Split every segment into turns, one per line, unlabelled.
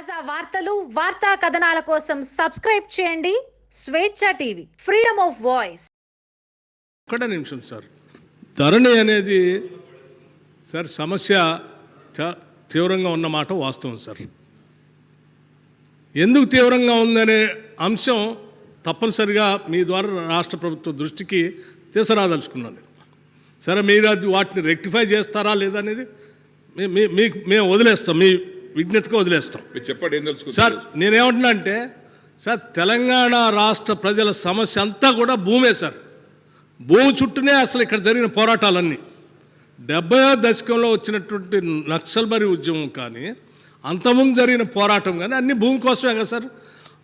తాజా వార్తలు వార్తా కథనాల కోసం సబ్స్క్రైబ్ చేయండి. స్వేచ్ఛ టీవీ ఫ్రీడమ్ ఆఫ్ వాయిస్.
ఒక్కటే నిమిషం సార్. ధరణి అనేది సార్ సమస్య తీవ్రంగా ఉన్న మాట వాస్తవం సార్. ఎందుకు తీవ్రంగా ఉందనే అంశం తప్పనిసరిగా మీ ద్వారా రాష్ట్ర ప్రభుత్వ దృష్టికి తీసుకురాదలుచుకున్నాను సరే మీరు అది వాటిని రెక్టిఫై చేస్తారా లేదా అనేది మీ- మీకు మేము వదిలేస్తాం. మీ విజ్ఞతగా వదిలేస్తాం.
చెప్పండి ఏం
సార్ నేనేమంటున్నా అంటే సార్ తెలంగాణ రాష్ట్ర ప్రజల సమస్య అంతా కూడా భూమే సార్. భూమి చుట్టూనే అసలు ఇక్కడ జరిగిన పోరాటాలన్నీ. డెబ్బై దశకంలో వచ్చినటువంటి నక్సల్బరి ఉద్యమం కానీ అంతకుముందు జరిగిన పోరాటం కానీ అన్ని భూమి కోసమే కదా సార్.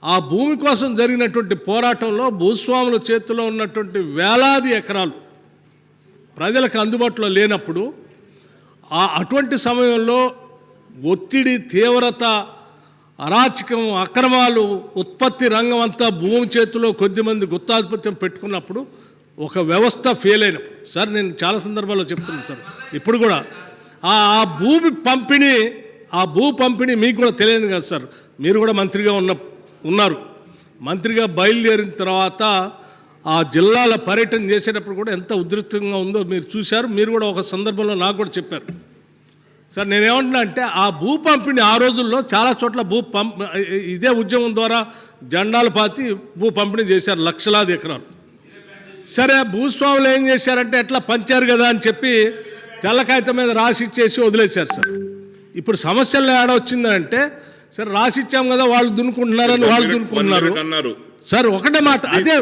ఆ భూమి కోసం జరిగినటువంటి పోరాటంలో భూస్వాముల చేతిలో ఉన్నటువంటి వేలాది ఎకరాలు ప్రజలకు అందుబాటులో లేనప్పుడు ఆ అటువంటి సమయంలో ఒత్తిడి తీవ్రత అరాచకం అక్రమాలు ఉత్పత్తి రంగం అంతా భూమి చేతిలో కొద్దిమంది గుత్తాధిపత్యం పెట్టుకున్నప్పుడు ఒక వ్యవస్థ ఫెయిల్ అయినప్పుడు. సార్ నేను చాలా సందర్భాల్లో చెప్తున్నాను సార్. ఇప్పుడు కూడా ఆ ఆ భూమి పంపిణీ ఆ భూ పంపిణీ మీకు కూడా తెలియదు కదా సార్. మీరు కూడా మంత్రిగా ఉన్న ఉన్నారు. మంత్రిగా బయలుదేరిన తర్వాత ఆ జిల్లాల పర్యటన చేసేటప్పుడు కూడా ఎంత ఉధృతంగా ఉందో మీరు చూశారు. మీరు కూడా ఒక సందర్భంలో నాకు కూడా చెప్పారు. సార్ నేనేమంటున్నా అంటే ఆ భూ పంపిణీ ఆ రోజుల్లో చాలా చోట్ల భూ పంప్ ఇదే ఉద్యమం ద్వారా జెండాలు పాతి భూ పంపిణీ చేశారు లక్షలాది ఎకరాలు. సరే భూస్వాములు ఏం చేశారంటే ఎట్లా పంచారు కదా అని చెప్పి తెల్ల కాగితం మీద రాసి ఇచ్చేసి వదిలేశారు సార్. ఇప్పుడు సమస్యలు ఏడ వచ్చిందంటే సరే రాసి ఇచ్చాం కదా వాళ్ళు దున్నుకుంటున్నారని వాళ్ళు దున్నుకుంటున్నారు.
అన్నారు.
సార్ ఒకటే మాట అదే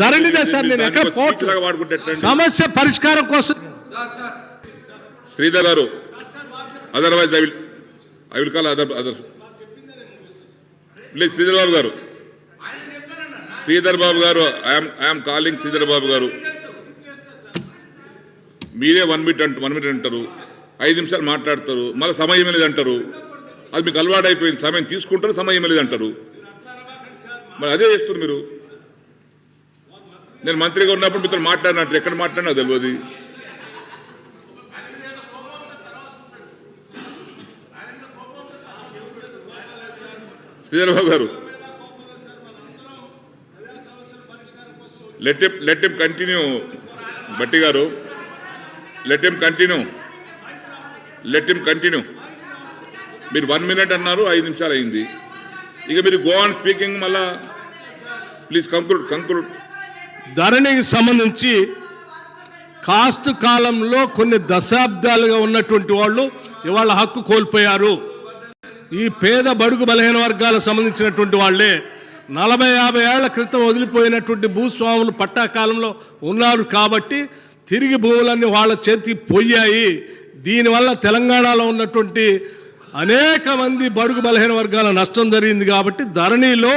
ధరణిదే సార్ నేను ఎక్కడ? సమస్య పరిష్కారం కోసం
శ్రీధర్ గారు otherwise I will I will call other other please Sridhar Babu గారు శ్రీధర్ బాబు గారు I'm I'm calling Sridhar Babu గారు మీరే వన్ మినిట్ అంట వన్ మినిట్ అంటారు. ఐదు నిమిషాలు మాట్లాడతారు. మళ్ళీ సమయం లేదు అంటారు అది మీకు అలవాటు అయిపోయింది. సమయం తీసుకుంటారు సమయం లేదు అంటారు మరి అదే చేస్తారు మీరు. నేను మంత్రిగా ఉన్నప్పుడు మీతో మాట్లాడినట్టు ఎక్కడ మాట్లాడినా తెలియదు. శ్రీధరబాబు గారు. Let let me continue Bhatti గారు. Let me continue let me continue మీరు వన్ మినిట్ అన్నారు ఐదు నిమిషాలు అయింది. ఇక మీరు గో ఆన్ స్పీకింగ్ మళ్ళా. ప్లీజ్ కంక్లూడ్ కంక్లూడ్
ధరణికి సంబంధించి కాస్ట్ కాలంలో కొన్ని దశాబ్దాలుగా ఉన్నటువంటి వాళ్ళు ఇవాళ హక్కు కోల్పోయారు. ఈ పేద బడుగు బలహీన వర్గాలకు సంబంధించినటువంటి వాళ్ళే నలభై యాభై ఏళ్ళ క్రితం వదిలిపోయినటువంటి భూస్వాములు పట్టాకాలంలో ఉన్నారు కాబట్టి తిరిగి భూములన్నీ వాళ్ళ చేతికి పోయాయి. దీనివల్ల తెలంగాణలో ఉన్నటువంటి అనేక మంది బడుగు బలహీన వర్గాల నష్టం జరిగింది కాబట్టి ధరణిలో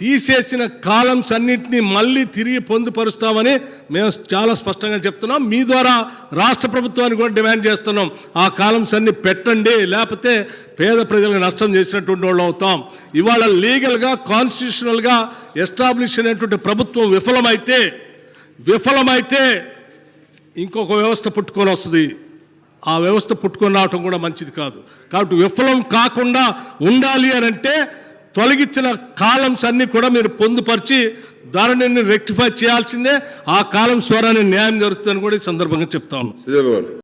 తీసేసిన కాలమ్స్ అన్నింటినీ మళ్ళీ తిరిగి పొందుపరుస్తామని మేము చాలా స్పష్టంగా చెప్తున్నాం. మీ ద్వారా రాష్ట్ర ప్రభుత్వాన్ని కూడా డిమాండ్ చేస్తున్నాం. ఆ కాలమ్స్ అన్ని పెట్టండి లేకపోతే పేద ప్రజలకు నష్టం చేసినటువంటి వాళ్ళు అవుతాం. ఇవాళ లీగల్గా కాన్స్టిట్యూషనల్గా ఎస్టాబ్లిష్ అయినటువంటి ప్రభుత్వం విఫలమైతే విఫలమైతే ఇంకొక వ్యవస్థ పుట్టుకొని వస్తుంది. ఆ వ్యవస్థ పుట్టుకొని రావటం కూడా మంచిది కాదు. కాబట్టి విఫలం కాకుండా ఉండాలి అని అంటే తొలగించిన కాలమ్స్ అన్నీ కూడా మీరు పొందుపరిచి ధరణిని రెక్టిఫై చేయాల్సిందే. ఆ కాలం ద్వారానే న్యాయం జరుగుతుందని కూడా ఈ సందర్భంగా చెప్తా ఉన్నాను